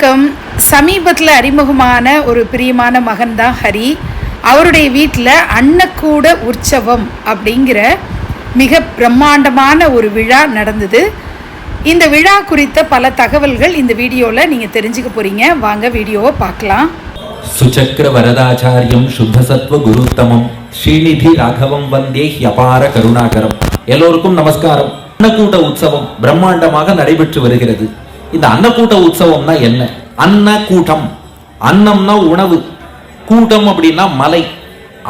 வணக்கம். சமீபத்தில் அறிமுகமான ஒரு பிரியமான மகன் தான் ஹரி. அவருடைய வீட்டில் அன்னக்கூட உற்சவம் அப்படிங்கிற மிக பிரம்மாண்டமான ஒரு விழா நடந்தது. இந்த விழா குறித்த பல தகவல்கள் இந்த வீடியோவில் நீங்கள் தெரிஞ்சுக்க போகிறீங்க வாங்க வீடியோவை பார்க்கலாம். சுச்சக்கர வரதாச்சாரியம் சுத்தசத்வ குருத்தமம். ஸ்ரீநிதி ராகவம் வந்தே ஹியபார கருணாகரம். எல்லோருக்கும் நமஸ்காரம். அன்னக்கூட உற்சவம் பிரம்மாண்டமாக நடைபெற்று வருகிறது. இந்த அன்னக்கூட்ட உற்சவம்னா என்ன? அன்ன கூட்டம் அன்னம்னா உணவு. கூட்டம் அப்படின்னா மலை.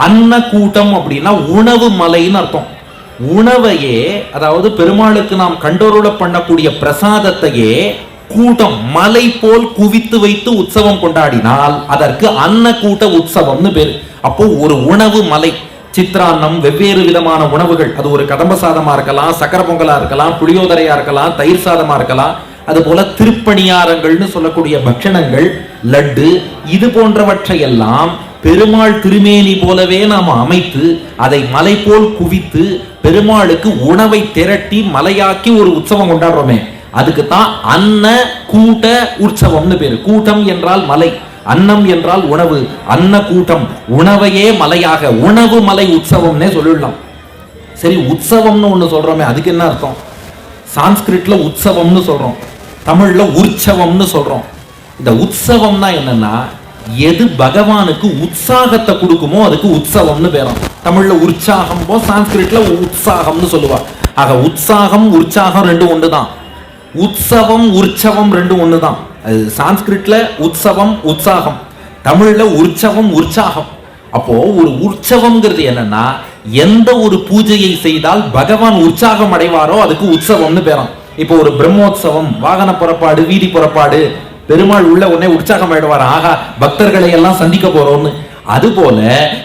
அன்ன கூட்டம் அப்படின்னா உணவு மலைன்னு அர்த்தம். உணவையே அதாவது பெருமாளுக்கு நாம் கண்டோருள பண்ணக்கூடிய பிரசாதத்தையே கூட்டம் மலை போல் குவித்து வைத்து உற்சவம் கொண்டாடினால் அதற்கு அன்னக்கூட்ட உற்சவம்னு பேரு. அப்போ ஒரு உணவு மலை. சித்ரான்னம் வெவ்வேறு விதமான உணவுகள். அது ஒரு கதம்ப சாதமா இருக்கலாம் சக்கர பொங்கலா இருக்கலாம் புளியோதரையா இருக்கலாம் தயிர் சாதமா இருக்கலாம். அது போல திருப்பணியாரங்கள்னு சொல்லக்கூடிய பக்ஷணங்கள் லட்டு இது போன்றவற்றையெல்லாம் பெருமாள் திருமேனி போலவே நாம் அமைத்து அதை மலை போல் குவித்து பெருமாளுக்கு உணவை திரட்டி மலையாக்கி ஒரு உற்சவம் கொண்டாடுறோமே. அதுக்கு தான் அன்ன கூட்ட உற்சவம்னு பேரு. கூட்டம் என்றால் மலை அன்னம் என்றால் உணவு. அன்ன கூட்டம் உணவையே மலையாக உணவு மலை உற்சவம்னே சொல்லிடலாம். சரி உற்சவம்னு ஒண்ணு சொல்றோமே அதுக்கு என்ன அர்த்தம்? சான்ஸ்கிரிட்ல உற்சவம்னு சொல்றோம். தமிழில் உற்சவம்னு சொல்கிறோம் இந்த உற்சவம்னா என்னன்னா எது பகவானுக்கு உற்சாகத்தை கொடுக்குமோ அதுக்கு உற்சவம்னு பேரும் தமிழில் உற்சாகம் போ சான்ஸ்கிரிட்ல உற்சாகம்னு சொல்லுவா ஆக உற்சாகம் உற்சாகம் ரெண்டும் தான் உற்சவம் உற்சவம் ரெண்டும் தான் அது சான்ஸ்கிரிட்ல உற்சவம் உற்சாகம். தமிழில் உற்சவம் உற்சாகம். அப்போ ஒரு உற்சவம்ங்கிறது என்னன்னா எந்த ஒரு பூஜையை செய்தால் பகவான் உற்சாகம் அடைவாரோ அதுக்கு உற்சவம்னு பேரும் இப்போ ஒரு பிரம்மோற்சவம் வாகன புறப்பாடு வீதி புறப்பாடு பெருமாள் உள்ள உடனே உற்சாகம் ஆயிடுவார். ஆகா பக்தர்களை எல்லாம் சந்திக்க போறோம்னு. அதுபோல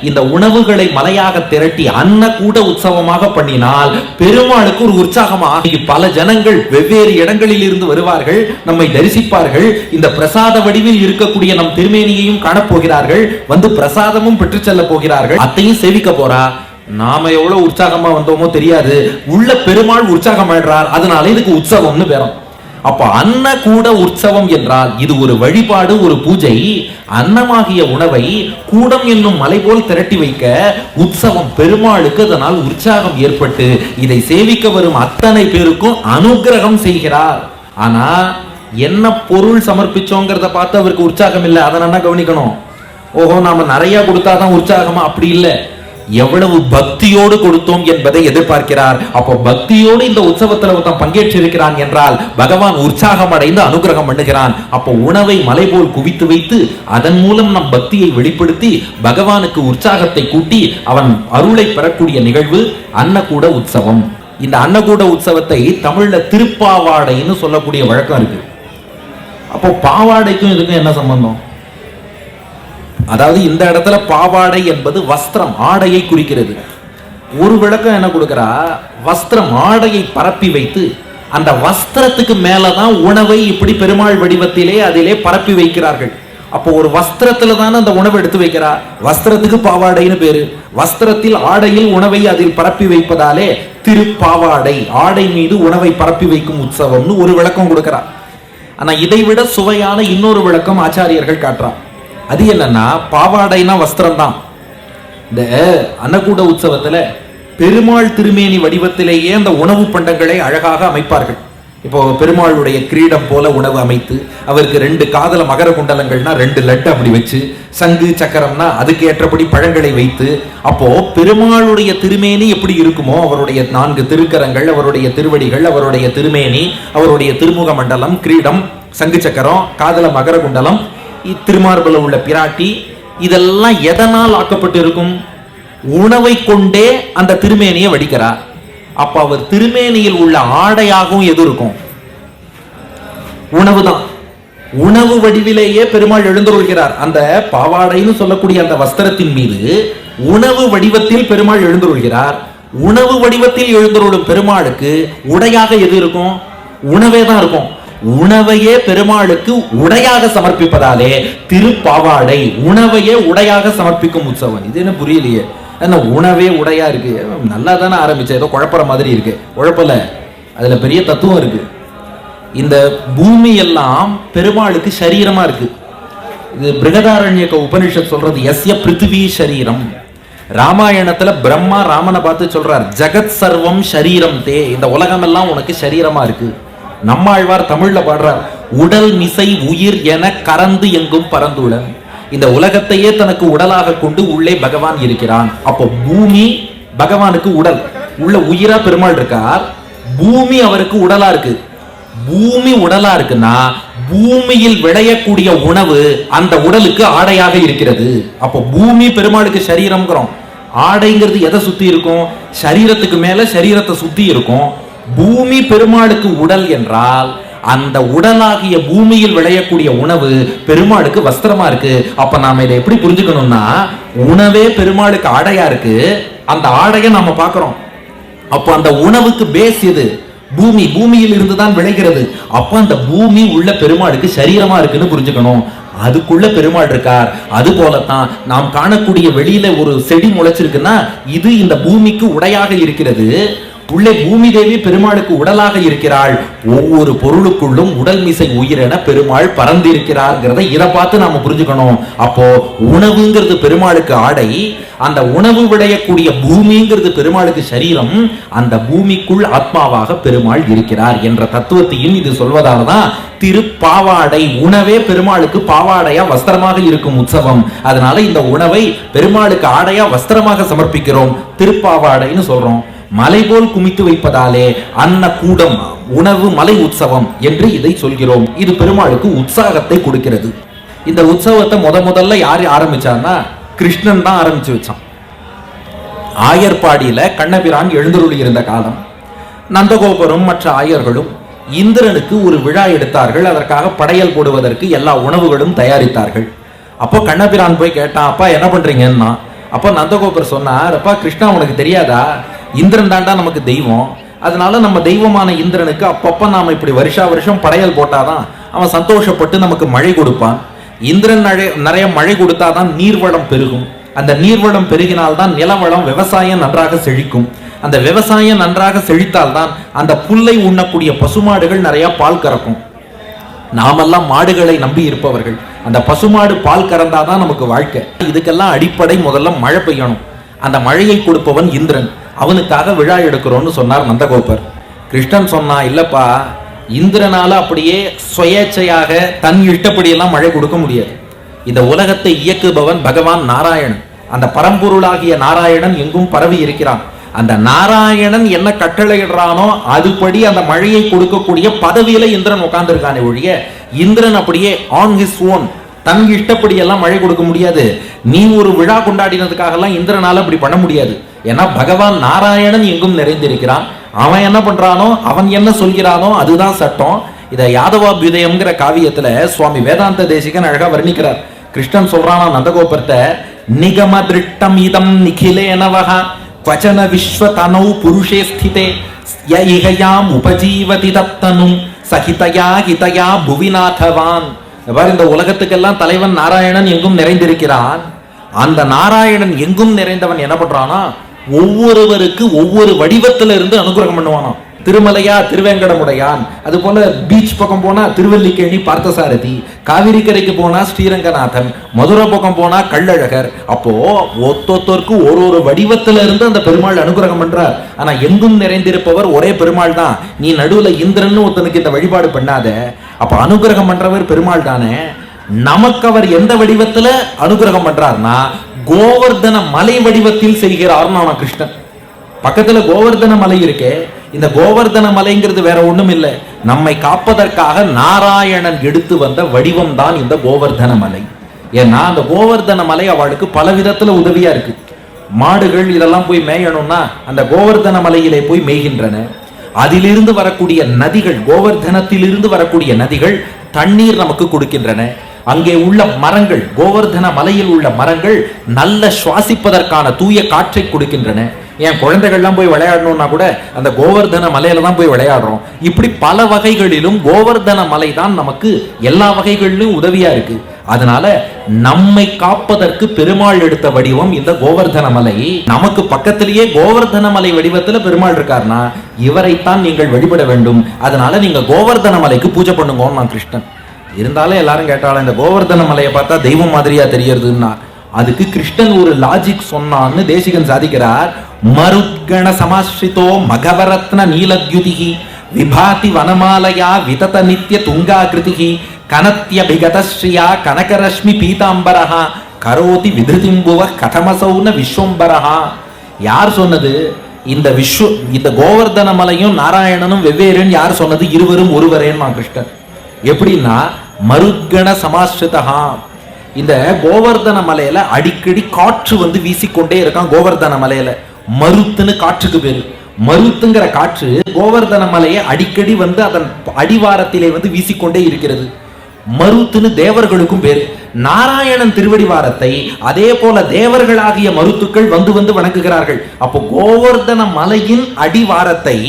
இந்த உணவுகளை மலையாக திரட்டி அன்ன கூட உற்சவமாக பண்ணினால் பெருமாளுக்கு ஒரு உற்சாகமாக பல ஜனங்கள் வெவ்வேறு இடங்களில் இருந்து வருவார்கள் நம்மை தரிசிப்பார்கள். இந்த பிரசாத வடிவில் இருக்கக்கூடிய நம் திருமேனியையும் காணப்போகிறார்கள். வந்து பிரசாதமும் பெற்று செல்ல போகிறார்கள். அத்தையும் சேவிக்க போறா. நாம எவ்வளவு உற்சாகமா வந்தோமோ தெரியாது. உள்ள பெருமாள் உற்சாகமாயிடுறார். அதனால இதுக்கு உற்சவம்னு பேரும். அப்ப அன்ன கூட உற்சவம் என்றால் இது ஒரு வழிபாடு ஒரு பூஜை. அன்னமாகிய உணவை கூடம் என்னும் மலை போல் திரட்டி வைக்க உற்சவம் பெருமாளுக்கு அதனால் உற்சாகம் ஏற்பட்டு இதை சேவிக்க வரும் அத்தனை பேருக்கும் அனுக்கிரகம் செய்கிறார். ஆனா என்ன பொருள் சமர்ப்பிச்சோங்கிறத பார்த்து அவருக்கு உற்சாகம் இல்லை. அதை நல்லா கவனிக்கணும். ஓஹோ நாம நிறைய கொடுத்தாதான் உற்சாகமா? அப்படி இல்லை. எவ்வளவு பக்தியோடு கொடுத்தோம் என்பதை எதிர்பார்க்கிறார். அப்போ பக்தியோடு இந்த உற்சவத்தில் ஒருத்தன் பங்கேற்றிருக்கிறான் என்றால் பகவான் உற்சாகம் அடைந்து அனுகிரகம் பண்ணுகிறான். அப்போ உணவை மலை போல் குவித்து வைத்து அதன் மூலம் நம் பக்தியை வெளிப்படுத்தி பகவானுக்கு உற்சாகத்தை கூட்டி அவன் அருளை பெறக்கூடிய நிகழ்வு அன்னக்கூட உற்சவம். இந்த அன்னக்கூட உற்சவத்தை தமிழ்ல திருப்பாவாடைன்னு சொல்லக்கூடிய வழக்கம் இருக்கு. அப்போ பாவாடைக்கும் இதுக்கும் என்ன சம்பந்தம்? அதாவது இந்த இடத்துல பாவாடை என்பது வஸ்திரம் ஆடையை குறிக்கிறது. ஒரு விளக்கம் என்ன கொடுக்குறா? வஸ்திரம் ஆடையை பரப்பி வைத்து அந்த வஸ்திரத்துக்கு மேலதான் உணவை இப்படி பெருமாள் வடிவத்திலே அதிலே பரப்பி வைக்கிறார்கள். அப்போ ஒரு வஸ்திரத்துல தானே அந்த உணவை எடுத்து வைக்கிறா? வஸ்திரத்துக்கு பாவாடைன்னு பேரு. வஸ்திரத்தில் ஆடையில் உணவை அதில் பரப்பி வைப்பதாலே திருப்பாவாடை ஆடை மீது உணவை பரப்பி வைக்கும் உற்சவம்னு ஒரு விளக்கம் கொடுக்கிறா. ஆனா இதை விட சுவையான இன்னொரு விளக்கம் ஆச்சாரியர்கள் காட்டுறான் அது என்னன்னா பாவாடைனா வஸ்திரம் தான் இந்த அன்னகூட உற்சவத்துல பெருமாள் திருமேனி வடிவத்திலேயே அந்த உணவு பண்டங்களை அழகாக அமைப்பார்கள். இப்போ பெருமாளுடைய கிரீடம் போல உணவு அமைத்து அவருக்கு ரெண்டு காதல மகர குண்டலங்கள்னா ரெண்டு லட்டு அப்படி வச்சு சங்கு சக்கரம்னா அதுக்கு ஏற்றபடி பழங்களை வைத்து அப்போ பெருமாளுடைய திருமேனி எப்படி இருக்குமோ அவருடைய நான்கு திருக்கரங்கள் அவருடைய திருவடிகள் அவருடைய திருமேனி அவருடைய திருமுக மண்டலம் கிரீடம் சங்கு சக்கரம் காதல மகர குண்டலம் திருமார்பில் உள்ள பிராட்டி இதெல்லாம் எதனால் ஆக்கப்பட்டு இருக்கும் உணவை கொண்டே அந்த திருமேனியை வடிக்கிறார் அப்ப அவர் திருமேனியில் உள்ள ஆடையாகவும் எது இருக்கும்? உணவு தான். உணவு வடிவிலேயே பெருமாள் எழுந்தருள்கிறார். அந்த பாவாடைன்னு சொல்லக்கூடிய அந்த வஸ்திரத்தின் மீது உணவு வடிவத்தில் பெருமாள் எழுந்தருள்கிறார். உணவு வடிவத்தில் எழுந்தருளும் பெருமாளுக்கு உடையாக எது இருக்கும்? உணவே தான் இருக்கும். உணவையே பெருமாளுக்கு உடையாக சமர்ப்பிப்பதாலே திருப்பாவாடை உணவையே உடையாக சமர்ப்பிக்கும் உற்சவம். இது என்ன புரியலையே? என்ன உணவே உடையா இருக்கு? நல்லா தானே ஆரம்பிச்ச? ஏதோ குழப்பற மாதிரி இருக்கு. குழப்பல? அதுல பெரிய தத்துவம் இருக்கு. இந்த பூமி எல்லாம் பெருமாளுக்கு சரீரமா இருக்கு. இது பிருகதாரண்யக உபனிஷத் சொல்றது எஸ்ய பிருத்திவி சரீரம். ராமாயணத்துல பிரம்மா ராமனை பார்த்து சொல்றார் ஜகத் சர்வம் ஷரீரம் தே. இந்த உலகம் எல்லாம் உனக்கு சரீரமா இருக்கு. நம்மாழ்வார் தமிழ்ல பாடுறார் உடல் மிசை உயிர் என கறந்து எங்கும் பறந்துள்ள. இந்த உலகத்தையே தனக்கு உடலாக கொண்டு உள்ளே பகவான் இருக்கிறான். அப்போ பூமி பகவானுக்கு உடல். உள்ள உயிரா பெருமாள் இருக்கார். பூமி அவருக்கு உடலா இருக்கு. பூமி உடலா இருக்குன்னா பூமியில் விளையக்கூடிய உணவு அந்த உடலுக்கு ஆடையாக இருக்கிறது. அப்போ பூமி பெருமாளுக்கு சரீரம்ங்கிறோம். ஆடைங்கிறது எதை சுத்தி இருக்கும்? சரீரத்துக்கு மேல சரீரத்தை சுத்தி இருக்கும். பூமி பெருமாளுக்கு உடல் என்றால் அந்த உடலாகிய பூமியில் விளையக்கூடிய உணவு பெருமாளுக்கு வஸ்திரமா இருக்கு. அப்ப நாம இதை எப்படி புரிஞ்சுக்கணும்னா உணவே பெருமாளுக்கு ஆடையா இருக்கு. அந்த ஆடையை நாம பாக்குறோம் அப்போ அந்த உணவுக்கு பேஸ் எது? பூமி. பூமியில் இருந்து தான் விளைகிறது. அப்போ அந்த பூமி உள்ள பெருமாளுக்கு சரீரமா இருக்குன்னு புரிஞ்சுக்கணும். அதுக்குள்ள பெருமாள் இருக்கார். அது போலத்தான் நாம் காணக்கூடிய வெளியில ஒரு செடி முளைச்சிருக்குன்னா இது இந்த பூமிக்கு உடையாக இருக்கிறது. உள்ளே பூமி தேவி பெருமாளுக்கு உடலாக இருக்கிறாள். ஒவ்வொரு பொருளுக்குள்ளும் உடல் மிசை உயிரென பெருமாள் பறந்திருக்கிறார்ங்கிறத இதை பார்த்து நாம புரிஞ்சுக்கணும். அப்போ உணவுங்கிறது பெருமாளுக்கு ஆடை அந்த உணவு விளையக்கூடிய பூமிங்கிறது பெருமாளுக்கு சரீரம் அந்த பூமிக்குள் ஆத்மாவாக பெருமாள் இருக்கிறார் என்ற தத்துவத்தையும் இது சொல்வதால் தான் திருப்பாவாடை உணவே பெருமாளுக்கு பாவாடையா வஸ்திரமாக இருக்கும் உற்சவம். அதனால இந்த உணவை பெருமாளுக்கு ஆடையா வஸ்திரமாக சமர்ப்பிக்கிறோம். திருப்பாவாடைன்னு சொல்றோம். மலை போல் குமித்து வைப்பதாலே அன்ன கூடம் உணவு மலை உற்சவம் என்று இதை சொல்கிறோம். இது பெருமாளுக்கு உற்சாகத்தை கொடுக்கிறது. இந்த உற்சவத்தை முத முதல்ல யார் ஆரம்பிச்சான்னா கிருஷ்ணன் தான் ஆரம்பிச்சு வச்சான். ஆயர்பாடியில கண்ணபிரான் எழுந்தருளி இருந்த காலம். நந்தகோபுரம் மற்ற ஆயர்களும் இந்திரனுக்கு ஒரு விழா எடுத்தார்கள். அதற்காக படையல் போடுவதற்கு எல்லா உணவுகளும் தயாரித்தார்கள். அப்போ கண்ணபிரான் போய் கேட்டான் அப்பா என்ன பண்றீங்கன்னா? அப்போ நந்தகோபுரம் சொன்னார் அப்பா கிருஷ்ணா உனக்கு தெரியாதா? இந்திரன் தாண்டா நமக்கு தெய்வம். அதனால நம்ம தெய்வமான இந்திரனுக்கு அப்பப்ப நாம இப்படி வருஷா வருஷம் படையல் போட்டாதான் அவன் சந்தோஷப்பட்டு நமக்கு மழை கொடுப்பான். இந்திரன் நிறைய நிறைய மழை கொடுத்தாதான் நீர்வளம் பெருகும். அந்த நீர்வளம் பெருகினால்தான் நிலவளம் விவசாயம் நன்றாக செழிக்கும். அந்த விவசாயம் நன்றாக செழித்தால்தான் அந்த புல்லை உண்ணக்கூடிய பசுமாடுகள் நிறைய பால் கறக்கும். நாமெல்லாம் மாடுகளை நம்பி இருப்பவர்கள். அந்த பசுமாடு பால் கறந்தாதான் நமக்கு வாழ்க்கை. இதுக்கெல்லாம் அடிப்படை முதல்ல மழை பெய்யணும். அந்த மழையை கொடுப்பவன் இந்திரன். அவனுக்காக விழா எடுக்கிறோன்னு சொன்னார் நந்தகோபர். கிருஷ்ணன் சொன்னா இல்லப்பா இந்திரனால அப்படியே சுயேச்சையாக தன் இஷ்டப்படியெல்லாம் மழை கொடுக்க முடியாது. இந்த உலகத்தை இயக்குபவன் பகவான் நாராயணன். அந்த பரம்பொருளாகிய நாராயணன் எங்கும் பரவி இருக்கிறான். அந்த நாராயணன் என்ன கட்டளையிடுறானோ அதுபடி அந்த மழையை கொடுக்கக்கூடிய பதவியில இந்திரன் உட்கார்ந்துருக்கானே ஒழிய இந்திரன் அப்படியே ஆன் ஹிஸ் ஓன் தன் இஷ்டப்படியெல்லாம் மழை கொடுக்க முடியாது. நீ ஒரு விழா கொண்டாடினதுக்காகலாம் இந்திரனால் அப்படி பண்ண முடியாது. ஏன்னா பகவான் நாராயணன் எங்கும் நிறைந்திருக்கிறான். அவன் என்ன பண்ணுறானோ அவன் என்ன சொல்கிறானோ அதுதான் சட்டம். இதை யாதவாபியுதயம்ங்கிற காவியத்தில் சுவாமி வேதாந்த தேசிகன் அழகாக வர்ணிக்கிறார். கிருஷ்ணன் சொல்றானா நந்தகோபுரத்தை நிகம திருட்டம் இதம் நிகிலே நவகா வச்சன விஸ்வ தனௌ புருஷே ஸ்திதே ய இகையாம் உபஜீவதி தத்தனும் சகிதயா ஹிதயா புவிநாதவான். எவ்வாறு இந்த உலகத்துக்கெல்லாம் தலைவன் நாராயணன் எங்கும் நிறைந்திருக்கிறான் அந்த நாராயணன் எங்கும் நிறைந்தவன் என்ன பண்றானா ஒவ்வொருவருக்கு ஒவ்வொரு வடிவத்துல இருந்து அனுகிரகம் பண்ணுவானாம். திருமலையா திருவேங்கடமுடையான். அது போல பீச் பக்கம் போனா திருவல்லிக்கேணி பார்த்தசாரதி. காவிரி கரைக்கு போனா ஸ்ரீரங்கநாதன். மதுரை பக்கம் போனா கள்ளழகர். அப்போ ஒத்தொத்தருக்கு ஒரு ஒரு வடிவத்துல இருந்து அந்த பெருமாள் அனுகிரகம் பண்றார். ஆனா எங்கும் நிறைந்திருப்பவர் ஒரே பெருமாள் தான். நீ நடுவுல இந்திரன் ஒருத்தனுக்கு இந்த வழிபாடு பண்ணாத. அப்ப அனுகிரகம் பண்றவர் பெருமாள் தானே. நமக்கு அவர் எந்த வடிவத்துல அனுகிரகம் பண்றார்னா கோவர்தன மலை வடிவத்தில் செய்கிறார் நாம கிருஷ்ணன். பக்கத்துல கோவர்தன மலை இருக்கே. இந்த கோவர்தன மலைங்கிறது வேற ஒன்றும் இல்லை. நம்மை காப்பதற்காக நாராயணன் எடுத்து வந்த வடிவம் தான் இந்த கோவர்தன மலை. ஏன்னா அந்த கோவர்தன மலை அவளுக்கு பல விதத்துல உதவியா இருக்கு. மாடுகள் இதெல்லாம் போய் மேயணும்னா அந்த கோவர்தன மலையிலே போய் மேய்கின்றன. அதிலிருந்து வரக்கூடிய நதிகள் கோவர்தனத்திலிருந்து வரக்கூடிய நதிகள் தண்ணீர் நமக்கு கொடுக்கின்றன. அங்கே உள்ள மரங்கள் கோவர்தன மலையில் உள்ள மரங்கள் நல்ல சுவாசிப்பதற்கான தூய காற்றை கொடுக்கின்றன. என் குழந்தைகள்லாம் போய் விளையாடணும்னா கூட அந்த கோவர்தன மலையில தான் போய் விளையாடுறோம். இப்படி பல வகைகளிலும் கோவர்தன மலை தான் நமக்கு எல்லா வகைகளிலும் உதவியா இருக்கு. அதனால நம்மை காப்பதற்கு பெருமாள் எடுத்த வடிவம் இந்த கோவர்தன மலை. நமக்கு பக்கத்திலேயே கோவர்தன மலை வடிவத்துல பெருமாள் இருக்காருனா இவரைத்தான் நீங்கள் வழிபட வேண்டும். அதனால நீங்க கோவர்தன மலைக்கு பூஜை பண்ணுங்கன்னு நான் கிருஷ்ணன். இருந்தாலும் எல்லாரும் கேட்டாலும் இந்த கோவர்தன மலையை பார்த்தா தெய்வம் மாதிரியா தெரியறதுன்னா அதுக்கு கிருஷ்ணன் ஒரு லாஜிக் சொன்னான்னு தேசிகன் சாதிக்கிறார். மருத்கண சமாஸ்ரிதோ மகவரத்ன நீலத்யுதிகி விபாதி வனமாலயா விதத நித்ய துங்காகிருதிகி கனத்ய பிகதஸ்ரீயா கனகரஷ்மி பீதாம்பரஹா கரோதி விதிருதிம்புவ கதமசௌன விஸ்வம்பரஹா. யார் சொன்னது? இந்த விஸ்வ இந்த கோவர்தன மலையும் நாராயணனும் வெவ்வேறுன்னு யார் சொன்னது? இருவரும் ஒருவரேன்னு கிருஷ்ணன். எப்படின்னா மருத்கண சமாஸ்ரிதா இந்த கோவர்தன மலையில அடிக்கடி காற்று வந்து வீசிக்கொண்டே இருக்கான் கோவர்தன மலையில. மருத்துன்னு காற்றுக்கு பேரு. மருத்துங்கிற காற்று கோவர்தன மலையை அடிக்கடி வந்து அதன் அடிவாரத்திலே வந்து வீசிக்கொண்டே இருக்கிறது. மருத்துன்னு தேவர்களுக்கும் பேரு. நாராயணன் திருவடிவாரத்தை அதே போல தேவர்களாகிய மருத்துக்கள் வந்து வந்து வணங்குகிறார்கள். அப்போ கோவர்தன மலையின் அடிவாரத்தை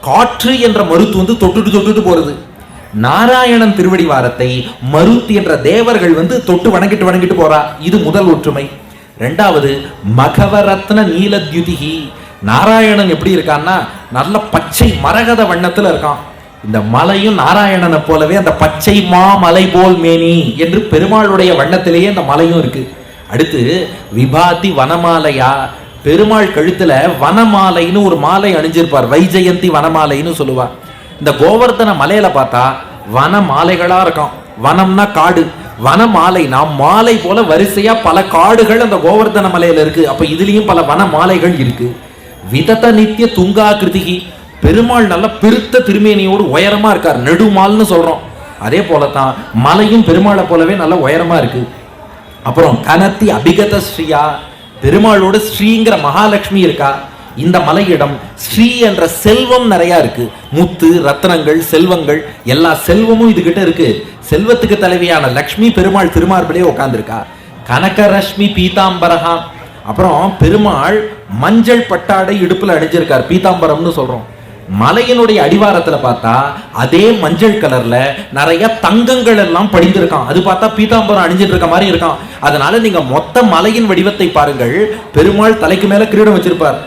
காற்று என்ற மருத்து வந்து தொட்டுட்டு தொட்டுட்டு போறது. நாராயணன் திருவடிவாரத்தை மருத் என்ற தேவர்கள் வந்து தொட்டு வணங்கிட்டு வணங்கிட்டு போறா. இது முதல் ஒற்றுமை. ரெண்டாவது மகவரத்ன நீலத்யுதிகி. நாராயணன் எப்படி இருக்கான்னா நல்ல பச்சை மரகத வண்ணத்துல இருக்கான். இந்த மலையும் நாராயணனை போலவே அந்த பச்சை மா மலை போல் மேனி என்று பெருமாளுடைய வண்ணத்திலேயே அந்த மலையும் இருக்கு. அடுத்து விபாதி வனமாலையா. பெருமாள் கழுத்துல வனமாலைன்னு ஒரு மாலை அணிஞ்சிருப்பார். வைஜெயந்தி வனமாலைன்னு சொல்லுவார் இந்த கோவர்தன மலையில பார்த்தா வன மாலைகளா இருக்கும். வனம்னா காடு. வன மாலைனா மாலை போல வரிசையா பல காடுகள் அந்த கோவர்தன மலையில இருக்கு. அப்ப இதுலயும் பல வன மாலைகள் இருக்கு. விதத்த நித்திய துங்கா கிருதிகி. பெருமாள் நல்ல பெருத்த திருமேனியோடு உயரமா இருக்கார். நெடுமால்னு சொல்றோம். அதே போலதான் மலையும் பெருமாளை போலவே நல்ல உயரமா இருக்கு. அப்புறம் கனத்தி அபிகத ஸ்ரீயா. பெருமாளோட ஸ்ரீங்கிற மகாலட்சுமி இருக்கா? இந்த மலையிடம் ஸ்ரீ என்ற செல்வம் நிறையா இருக்கு. முத்து ரத்னங்கள் செல்வங்கள் எல்லா செல்வமும் இதுகிட்ட இருக்கு. செல்வத்துக்கு தலைவியான லக்ஷ்மி பெருமாள் திருமார்பிலே உட்கார்ந்திருக்கா கனகரஷ்மி பீதாம்பரஹா. அப்புறம் பெருமாள் மஞ்சள் பட்டாடை இடுப்புல அணிஞ்சிருக்கார். பீதாம்பரம்னு சொல்றோம். மலையினுடைய அடிவாரத்துல பார்த்தா அதே மஞ்சள் கலர்ல நிறைய தங்கங்கள் எல்லாம் படிந்திருக்கான் அது பார்த்தா பீதாம்பரம் அணிஞ்சிட்டு இருக்க மாதிரி இருக்கான் அதனால நீங்க மொத்த மலையின் வடிவத்தை பாருங்கள். பெருமாள் தலைக்கு மேல கிரீடம் வச்சிருப்பார்.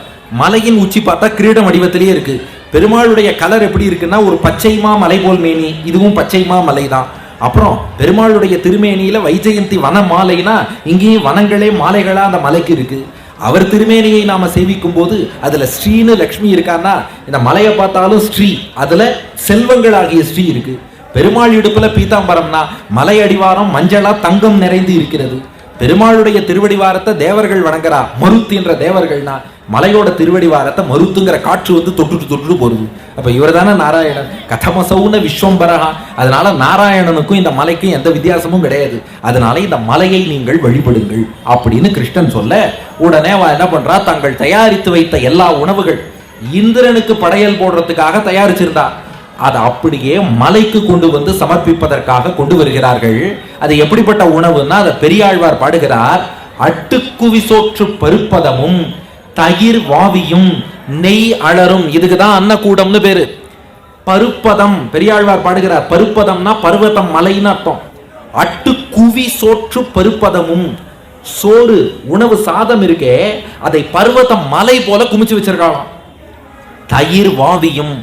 மலையின் உச்சி பார்த்தா கிரீட வடிவத்திலேயே இருக்கு. பெருமாளுடைய கலர் எப்படி இருக்குன்னா ஒரு பச்சைமா மலை போல் மேனி. இதுவும் பச்சைமா மலை தான். அப்புறம் பெருமாளுடைய திருமேனியில வைஜெயந்தி வன மாலைனா இங்கேயும் வனங்களே மாலைகளா அந்த மலைக்கு இருக்கு. அவர் திருமேனியை நாம சேவிக்கும் போது அதுல ஸ்ரீன்னு லக்ஷ்மி இருக்கான்னா இந்த மலையை பார்த்தாலும் ஸ்ரீ அதுல செல்வங்களாகிய ஸ்ரீ இருக்கு. பெருமாள் இடுப்புல பீதாம்பரம்னா மலை அடிவாரம் மஞ்சளா தங்கம் நிறைந்து இருக்கிறது. பெருமாளுடைய திருவடிவாரத்தை தேவர்கள் வணங்குறா மருத்து என்ற தேவர்கள்னா மலையோட திருவடிவாரத்தை மருத்துங்கிற காற்று வந்து தொட்டுட்டு தொட்டுட்டு போகுது. அப்போ இவர் இவர்தானே நாராயணன். கதமசவுன விஸ்வம்பரஹா. அதனால நாராயணனுக்கும் இந்த மலைக்கும் எந்த வித்தியாசமும் கிடையாது. அதனால இந்த மலையை நீங்கள் வழிபடுங்கள் அப்படின்னு கிருஷ்ணன் சொல்ல உடனே அவ என்ன பண்றா? தங்கள் தயாரித்து வைத்த எல்லா உணவுகள் இந்திரனுக்கு படையல் போடுறதுக்காக தயாரிச்சிருந்தா. அதை அப்படியே மலைக்கு கொண்டு வந்து சமர்ப்பிப்பதற்காக கொண்டு வருகிறார்கள். அது எப்படிப்பட்ட உணவுன்னா அதை பெரியாழ்வார் பாடுகிறார் அட்டுக்குவி சோற்று பருப்பதமும் தயிர் வாவியும் நெய் அலரும். இதுக்கு தான் அன்னக்கூடம்னு பேரு. பருப்பதம் பெரியாழ்வார் பாடுகிறார். பருப்பதம்னா பருவதம் மலைன்னு அர்த்தம். அட்டு குவி சோற்று பருப்பதமும். சோறு உணவு சாதம் இருக்கே அதை பருவதம் மலை போல குமிச்சு வச்சிருக்காளாம். தயிர் வாவியும்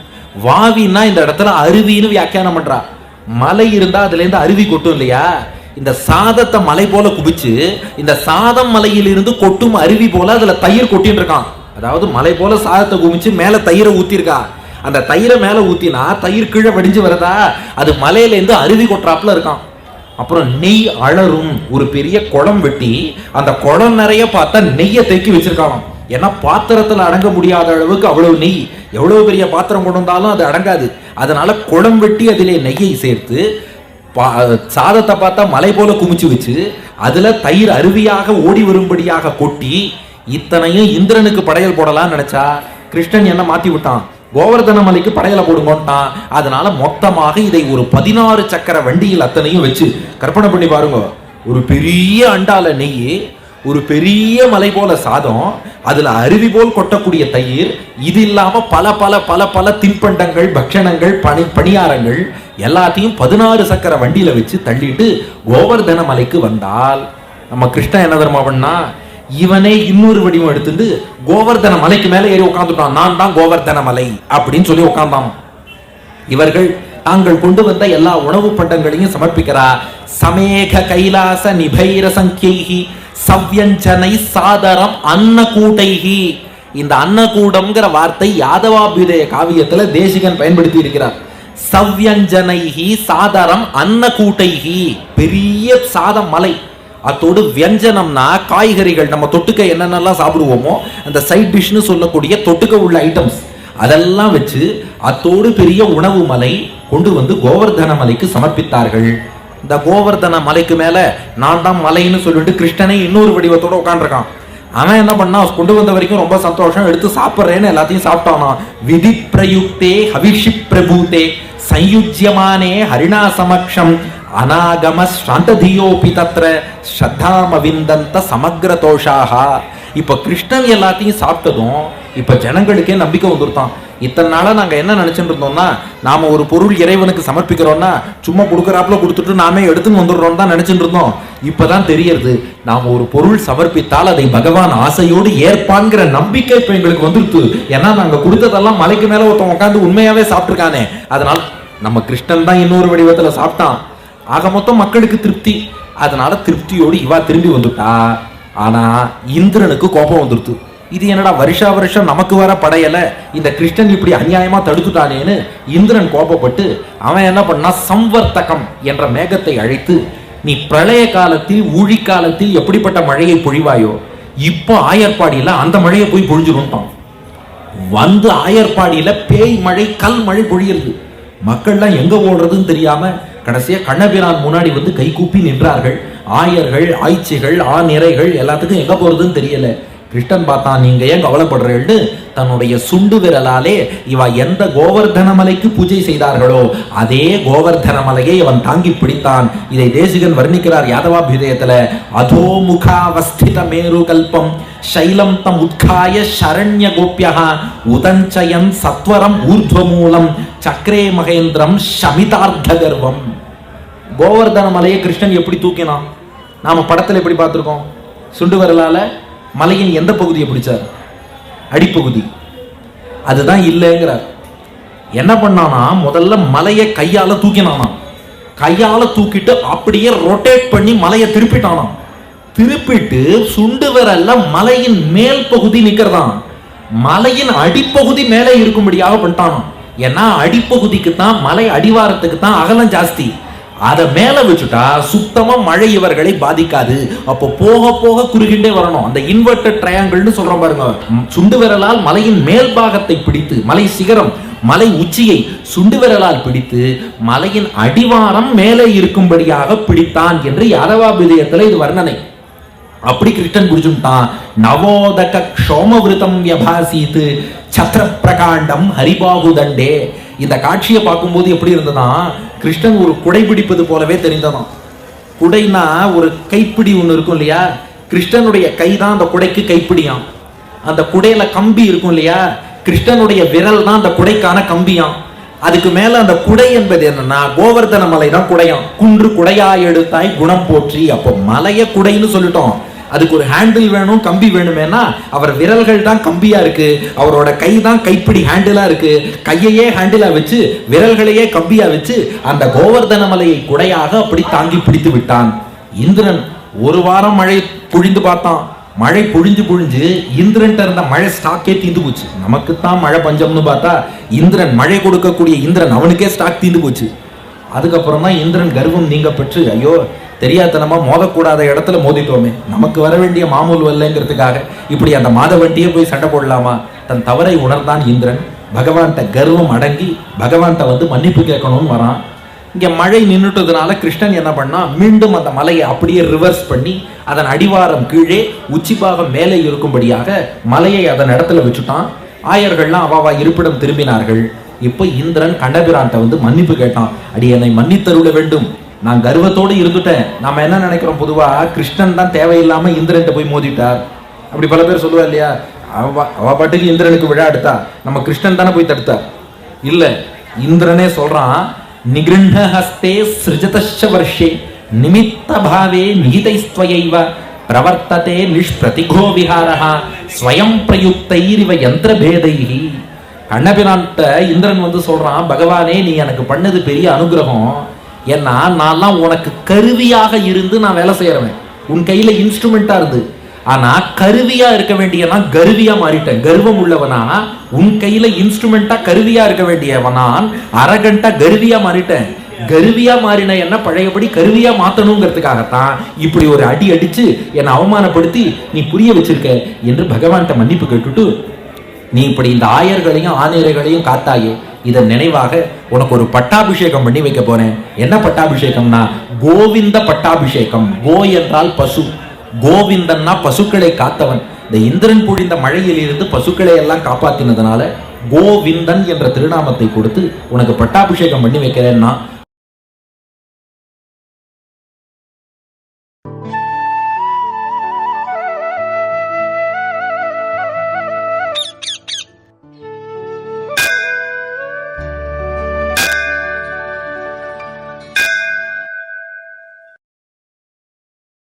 வாவின்னா இந்த இடத்துல அருவின்னு வியாக்கியானம் பண்றா. மலை இருந்தா அதுல இருந்து அருவி கொட்டும் இல்லையா? இந்த சாதத்தை மலை போல குபிச்சு இந்த சாதம் மலையிலிருந்து கொட்டும் அருவி போல அதுல தயிர் கொட்டின்னு இருக்கான் அதாவது மலை போல சாதத்தை குவிச்சு மேல தயிரை ஊத்திருக்கா. அந்த தயிரை மேல ஊத்தினா தயிர் கீழே வடிஞ்சு வரதா? அது மலையில இருந்து அருவி கொட்டுறாப்புல இருக்கான். அப்புறம் நெய் அழரும் ஒரு பெரிய குளம் வெட்டி அந்த குளம் நிறைய பார்த்தா நெய்யை தேக்கி வச்சிருக்காங்க ஏன்னா பாத்திரத்துல அடங்க முடியாத அளவுக்கு அவ்வளவு நெய். எவ்வளவு பெரிய பாத்திரம் கொண்டு வந்தாலும் அது அடங்காது. அதனால குளம் வெட்டி அதிலே நெய்யை சேர்த்து சாதத்தை பார்த்தா மலை போல குமிச்சு வச்சு அதில் தயிர் அருவியாக ஓடி வரும்படியாக கொட்டி இத்தனையும் இந்திரனுக்கு படையல் போடலாம்னு நினச்சா கிருஷ்ணன் என்ன மாற்றி விட்டான்? கோவர்தன மலைக்கு படையலை போடுங்கோன்ட்டான். அதனால மொத்தமாக இதை ஒரு பதினாறு சக்கர வண்டியில் அத்தனையும் வச்சு கற்பனை பண்ணி பாருங்க ஒரு பெரிய அண்டால நெய் ஒரு பெரிய மலை போல சாதம் அதுல அருவி போல் கொட்டக்கூடிய தயிர் இது இல்லாம பல பல பல பல தின்பண்டங்கள் பக்ஷணங்கள் பனி பணியாரங்கள் எல்லாத்தையும் பதினாறு சக்கர வண்டியில வச்சு தள்ளிட்டு கோவர்தன மலைக்கு வந்தால் நம்ம கிருஷ்ணன் என்ன தர்மா பண்ணா? இவனே இன்னொரு வடிவம் எடுத்துட்டு கோவர்தன மலைக்கு மேல ஏறி உட்காந்துட்டான் நான் தான் கோவர்தன மலை அப்படின்னு சொல்லி உட்காந்தான் இவர்கள் தாங்கள் கொண்டு வந்த எல்லா உணவு பண்டங்களையும் சமர்ப்பிக்கிறா சமேக கைலாச நிபைர சங்கியைகி சவ்யஞ்சனை சாதரம் அன்னகூட்டைகி இந்த அன்னகூடம்ங்கிற வார்த்தை யாதவாபியுடைய காவியத்துல தேசிகன் பயன்படுத்தி இருக்கிறார் சவ்யஞ்சனைகி சாதரம் அன்னகூட்டைகி பெரிய சாதம் மலை. அத்தோடு வியஞ்சனம்னா காய்கறிகள். நம்ம தொட்டுக்க என்னென்னலாம் சாப்பிடுவோமோ அந்த சைட் டிஷ்னு சொல்லக்கூடிய தொட்டுக்க உள்ள ஐட்டம்ஸ் அதெல்லாம் வச்சு அத்தோடு பெரிய உணவு மலை கொண்டு வந்து கோவர்தன மலைக்கு சமர்ப்பித்தார்கள். இந்த கோவர்தன மலைக்கு மேலே நான் தான் மலைன்னு சொல்லிட்டு கிருஷ்ணனை இன்னொரு வடிவத்தோட உட்காந்துருக்கான் அவன் என்ன பண்ணா கொண்டு வந்த வரைக்கும் ரொம்ப சந்தோஷம். எடுத்து சாப்பிட்றேன்னு எல்லாத்தையும் சாப்பிட்டானா? விதி பிரயுக்தே ஹவிஷி பிரபூதே சயுஜ்யமானே ஹரிணா சமக்ஷம் அநாகம சாந்ததியோபி தத்ர ஸ்ரத்தாமவிந்தந்த சமக்ர தோஷாக இப்போ கிருஷ்ணன் எல்லாத்தையும் சாப்பிட்டதும் இப்போ ஜனங்களுக்கே நம்பிக்கை வந்துருத்தான். இத்தனை நாளாக நாங்கள் என்ன நினச்சிட்டு இருந்தோம்னா நாம் ஒரு பொருள் இறைவனுக்கு சமர்ப்பிக்கிறோம்னா சும்மா கொடுக்குறாப்புல கொடுத்துட்டு நாமே எடுத்துன்னு வந்துடுறோம் தான் நினச்சிட்டு இருந்தோம். இப்பதான் தெரியறது நாம் ஒரு பொருள் சமர்ப்பித்தால் அதை பகவான் ஆசையோடு ஏற்பான்கிற நம்பிக்கை இப்போ எங்களுக்கு வந்துருத்து ஏன்னா நாங்கள் கொடுத்ததெல்லாம் மலைக்கு மேலே ஒருத்தன் உட்காந்து உண்மையாகவே சாப்பிட்ருக்கானே அதனால் நம்ம கிருஷ்ணன் தான் இன்னொரு வடிவத்தில் சாப்பிட்டான். ஆக மொத்தம் மக்களுக்கு திருப்தி. அதனால திருப்தியோடு இவா திரும்பி வந்துட்டா. ஆனால் இந்திரனுக்கு கோபம் வந்துருத்து இது என்னடா வருஷா வருஷம் நமக்கு வர படையலை? இந்த கிருஷ்ணன் இப்படி அநியாயமாக தடுத்துட்டானேன்னு இந்திரன் கோபப்பட்டு அவன் என்ன பண்ணா சம்வர்த்தகம் என்ற மேகத்தை அழைத்து நீ பிரளய காலத்தில் ஊழி காலத்தில் எப்படிப்பட்ட மழையை பொழிவாயோ இப்போ ஆயர்பாடியில் அந்த மழையை போய் பொழிஞ்சுருட்டான் வந்து ஆயர்பாடியில் பேய் மழை கல் மழை பொழியிறது. மக்கள்லாம் எங்கே ஓடுறதுன்னு தெரியாமல் கடைசியாக கண்ணபிரான் முன்னாடி வந்து கை கூப்பி நின்றார்கள். ஆயர்கள் ஆய்ச்சிகள் ஆ நிறைகள் எல்லாத்துக்கும் எங்கே போகிறதுன்னு தெரியலை. கிருஷ்ணன் பார்த்தான் நீங்க ஏன் கவலைப்படுறீள்னு தன்னுடைய சுண்டு விரலாலே இவ எந்த கோவர்தன மலைக்கு பூஜை செய்தார்களோ அதே கோவர்தன மலையை அவன் தாங்கி பிடித்தான். இதை தேசிகன் வர்ணிக்கிறார் யாதவாபிதயத்துல அதோ முகாவஸ்தித மேரு கல்பம் சைலம் தம் உத்காய சரண்ய கோப்பியா உதஞ்சயன் சத்வரம் ஊர்துவமூலம் சக்ரே மகேந்திரம் சமிதார்த்த கர்வம். கோவர்தன மலையை கிருஷ்ணன் எப்படி தூக்கினான்? நாம படத்துல எப்படி பார்த்துருக்கோம்? சுண்டு விரலால மலையின் எந்த பகுதியை பிடிச்சார்? அடிப்பகுதி. அதுதான் இல்லைங்கிறார். என்ன பண்ணானா முதல்ல மலையை கையால் தூக்கினானா கையால் தூக்கிட்டு அப்படியே ரொட்டேட் பண்ணி மலையை திருப்பிட்டானாம். திருப்பிட்டு சுண்டு விரல்ல மலையின் மேல் பகுதி நிக்கிறதாம். மலையின் அடிப்பகுதி மேலே இருக்கும்படியாக பண்ணிட்டானாம். ஏன்னா அடிப்பகுதிக்கு தான் மலை அடிவாரத்துக்கு தான் அகலம் ஜாஸ்தி. அதை மேலே வச்சுட்டா சுத்தமாக மழை இவர்களை பாதிக்காது. அப்போ போக போக குறுகிண்டே வரணும். அந்த இன்வெர்டட் ட்ரையாங்கிள்னு சொல்கிறோம் பாருங்க. சுண்டு விரலால் மலையின் மேல் பாகத்தை பிடித்து மலை சிகரம் மலை உச்சியை சுண்டு விரலால் பிடித்து மலையின் அடிவாரம் மேலே இருக்கும்படியாக பிடித்தான் என்று யாதவாபிதயத்துல இது வர்ணனை. அப்படி கிருஷ்ணன் புரிஞ்சுட்டான் நவோதக க்ஷோமவிருதம் வியபாசித்து சத்திர பிரகாண்டம் ஹரிபாகுதண்டே. இந்த காட்சியை பார்க்கும்போது எப்படி இருந்ததா கிருஷ்ணன் ஒரு குடை பிடிப்பது போலவே தெரிந்ததாம். குடைனா ஒரு கைப்பிடி ஒன்று இருக்கும் இல்லையா? கிருஷ்ணனுடைய கை தான் அந்த குடைக்கு கைப்பிடியாம். அந்த குடையில கம்பி இருக்கும் இல்லையா? கிருஷ்ணனுடைய விரல் தான் அந்த குடைக்கான கம்பியாம். அதுக்கு மேல அந்த குடை என்பது என்னன்னா கோவர்தன மலை தான் குடையாம். குன்று குடையாய் எடுத்தாய் குணம் போற்றி அப்போ மலைய குடைன்னு சொல்லிட்டோம். அதுக்கு ஒரு ஹேண்டில் வேணும் கம்பி வேணுமேனா அவர் விரல்கள் தான் கம்பியா இருக்கு அவரோட கை தான் கைப்பிடி ஹேண்டிலா இருக்கு கையையே ஹேண்டிலா வச்சு விரல்களையே கம்பியா வச்சு அந்த கோவர்தன மலையை குடையாக அப்படி தாங்கி பிடித்து விட்டான். இந்திரன் ஒரு வாரம் மழை புழிந்து பார்த்தான். மழை பொழிஞ்சு பொழிஞ்சு இந்திரன்ட்ட இருந்த மழை ஸ்டாக்கே தீந்து போச்சு. நமக்கு தான் மழை பஞ்சம்னு பார்த்தா இந்திரன் மழை கொடுக்கக்கூடிய இந்திரன் அவனுக்கே ஸ்டாக் தீந்து போச்சு. அதுக்கப்புறம் தான் இந்திரன் கர்வம் நீங்க பெற்று ஐயோ தெரியாதனமா மோதக்கூடாத இடத்துல மோதிட்டோமே. நமக்கு வர வேண்டிய மாமூல் வல்லங்கிறதுக்காக இப்படி அந்த மாதவண்டியே போய் சண்டை போடலாமா? தன் தவறை உணர்ந்தான் இந்திரன். பகவான்கிட்ட கர்வம் அடங்கி பகவான்கிட்ட வந்து மன்னிப்பு கேட்கணும்னு வரான். இங்கே மழை நின்றுட்டதுனால கிருஷ்ணன் என்ன பண்ணா மீண்டும் அந்த மலையை அப்படியே ரிவர்ஸ் பண்ணி அதன் அடிவாரம் கீழே உச்சிபாகம் மேலே இருக்கும்படியாக மலையை அதன் இடத்துல வச்சுட்டான். ஆயர்கள்லாம் அவாவா இருப்பிடம் திரும்பினார்கள். இப்போ இந்திரன் கண்டபிரான்ட்ட வந்து மன்னிப்பு கேட்டான். அடி என்னை மன்னித்தருள வேண்டும். நான் கர்வத்தோடு இருந்துட்டேன். நம்ம என்ன நினைக்கிறோம் பொதுவாக கிருஷ்ணன் தான் தேவையில்லாமல் இந்திரன்ட்ட போய் மோதிட்டார். அப்படி பல பேர் சொல்லுவா இல்லையா? அவ அவ பாட்டுக்கு இந்திரனுக்கு விழா எடுத்தா. நம்ம கிருஷ்ணன் தானே போய் தடுத்தார். இல்லை இந்திரனே சொல்கிறான் நிகிருண்ண ஹஸ்தே சிருஜதஷ வருஷே நிமித்த பாவே நிகிதைஸ்துவையைவ பிரவர்த்ததே நிஷ்பிரதிகோ விஹாரஹா ஸ்வயம் பிரயுக்தைரிவ யந்திரபேதைஹி கண்ணபிரான்ட்ட இந்திரன் வந்து சொல்கிறான் பகவானே நீ எனக்கு பண்ணது பெரிய அனுகிரகம். ஏன்னா நான்லாம் உனக்கு கருவியாக இருந்து நான் வேலை செய்கிறவன் உன் கையில் இன்ஸ்ட்ருமெண்ட்டாக இருந்து. ஆனால் கருவியாக இருக்க வேண்டிய நான் மாறிட்டேன். கர்வம் உள்ளவனா உன் கையில் இன்ஸ்ட்ருமெண்ட்டாக கருவியாக இருக்க வேண்டியவனான் அரகண்டா கருவியாக மாறிட்டேன். கருவியா மாறின என்ன பழையபடி கருவியா மாத்தணுங்கிறதுக்காகத்தான் இப்படி ஒரு அடி அடிச்சு என்னை அவமானப்படுத்தி நீ புரிய வச்சிருக்க என்று பகவான்கிட்ட மன்னிப்பு கேட்டுட்டு நீ இப்படி இந்த ஆயர்களையும் ஆணையர்களையும் காத்தாயே இதன் நினைவாக உனக்கு ஒரு பட்டாபிஷேகம் பண்ணி வைக்க போறேன். என்ன பட்டாபிஷேகம்னா கோவிந்த பட்டாபிஷேகம். கோ என்றால் பசு. கோவிந்தன்னா பசுக்களை காத்தவன். இந்த இந்திரன் பொழிந்த மழையில் இருந்து பசுக்களை எல்லாம் காப்பாத்தினதுனால கோவிந்தன் என்ற திருநாமத்தை கொடுத்து உனக்கு பட்டாபிஷேகம் பண்ணி வைக்கிறேன்னா